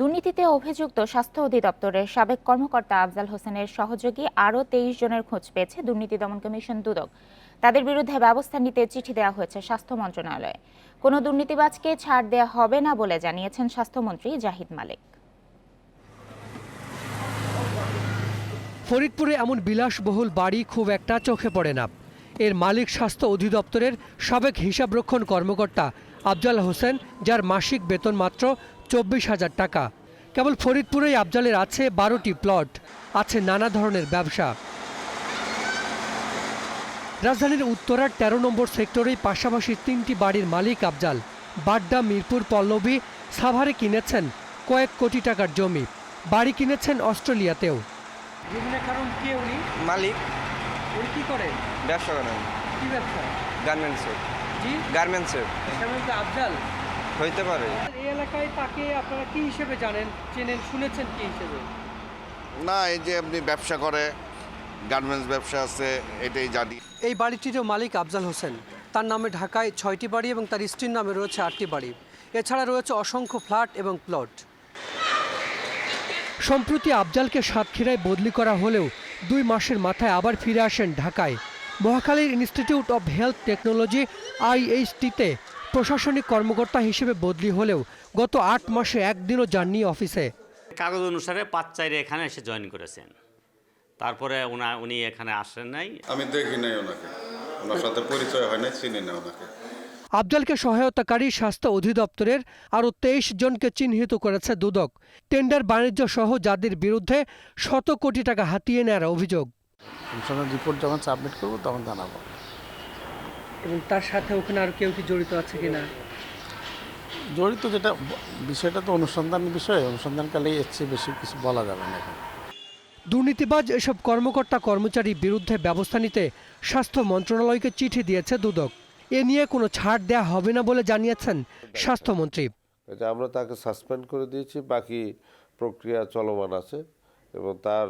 দুর্নীতিতে অভিযুক্ত স্বাস্থ্য অধিদপ্তরের সাবেক কর্মকর্তা আফজাল হোসেনের সহযোগী আরও তেইশ জনের খোঁজ পেয়েছে দুর্নীতি দমন কমিশন দুদক। তাদের বিরুদ্ধে ব্যবস্থা নিতে চিঠি দেওয়া হয়েছে স্বাস্থ্য মন্ত্রণালয়ে। কোনো দুর্নীতিবাজকে ছাড় দেওয়া হবে না বলে জানিয়েছেন স্বাস্থ্যমন্ত্রী জাহিদ মালিক। ফরিদপুরে এমন বিলাসবহুল বাড়ি খুব একটা চোখে পড়ে না। এর মালিক স্বাস্থ্য অধিদপ্তরের সাবেক হিসাবরক্ষণ কর্মকর্তা আফজাল হোসেন, যার মাসিক বেতন মাত্র চব্বিশ হাজার টাকা। কেবল ফরিদপুরেই আফজালের আছে বারোটি প্লট আছে নানা ধরনের ব্যবসা। রাজধানীর উত্তরার ১৩ নম্বর সেক্টরেই পাশাপাশি তিনটি বাড়ির মালিক আফজাল। বাড্ডা মিরপুর পল্লবী সাভারে কিনেছেন কয়েক কোটি টাকার জমি। বাড়ি কিনেছেন অস্ট্রেলিয়াতেও। কারণ কে উনি? মালিক। উনি কি করে ব্যবসা করেন কি ব্যবসা? গার্মেন্টসের। জি? গার্মেন্টসের। আফজাল? হইতে পারে। এই এলাকায় তাকে আপনারা কি হিসেবে জানেন? চেনেন শুনেছেন কি হিসেবে? না এই যে আপনি ব্যবসা করে গার্মেন্টস ব্যবসা আছে এটাই জানি। এই বাড়িটিরও মালিক আফজাল হোসেন। তার নামে ঢাকায় ছয়টি বাড়ি এবং তার স্ত্রীর নামে রয়েছে আটটি বাড়ি। এছাড়া রয়েছে অসংখ্য ফ্ল্যাট এবং প্লট। সম্প্রতি আফজালকে সাতক্ষীরায় বদলি করা হলেও দুই মাসের মাথায় আবার ফিরে আসেন ঢাকায়। মহাখালীর ইনস্টিটিউট অব হেলথ টেকনোলজি আইএইচটিতে। প্রশাসনিক কর্মকর্তা হিসেবে বদলি হলেও গত আট মাসে একদিনও যাননি অফিসে। কাগজ অনুসারে পাঁচ চাইরে এখানে এসে জয়েন করেছেন। তারপরে উনা উনি এখানে আসেন নাই। আমি দেখি নাই ওনাকে। ওনার সাথে পরিচয় হয় নাই চিনি না ওনাকে। আফজালকে সহায়তাকারী স্বাস্থ্য অধিদপ্তরের আরও তেইশ জনকে চিহ্নিত করেছে দুদক। টেন্ডার বাণিজ্য সহ যাদের বিরুদ্ধে শত কোটি টাকা হাতিয়ে নেওয়ার অভিযোগ। রিপোর্ট যখন সাবমিট করব তখন জানাব। এবং তার সাথে ওখানে আর কেউ কি জড়িত আছে কিনা? জড়িত যেটা বিষয়টা তো অনুসন্ধান বিষয় অনুসন্ধানকালে এর চেয়ে বেশি কিছু বলা যাবে না এখন। দুর্নীতিবাজ এসব কর্মকর্তা কর্মচারীর বিরুদ্ধে ব্যবস্থা নিতে স্বাস্থ্য মন্ত্রণালয়কে চিঠি দিয়েছে দুদক। এ নিয়ে কোনো ছাড় দেয়া হবে না বলে জানিয়েছেন স্বাস্থ্যমন্ত্রী। এটা আমরা তাকে সাসপেন্ড করে দিয়েছি বাকি প্রক্রিয়া চলমান আছে। এবং তার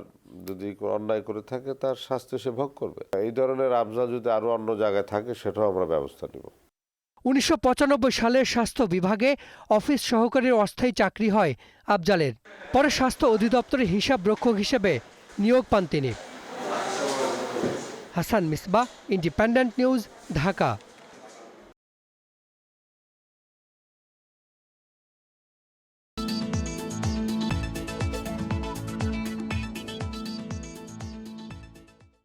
যদি অন্যায় করে থাকে, তার শাস্তি সে ভোগ করবে। এই ধরনের আবজা যদি আরও অন্য জায়গায় থাকে, সেটাও আমরা ব্যবস্থা নিব। উনিশশো সালে স্বাস্থ্য বিভাগে অফিস সহকারীর অস্থায়ী চাকরি হয় আফজালের। পরে স্বাস্থ্য অধিদপ্তরের হিসাব রক্ষক হিসেবে নিয়োগ পান তিনি। Hasan Misba, independent news, Dhaka.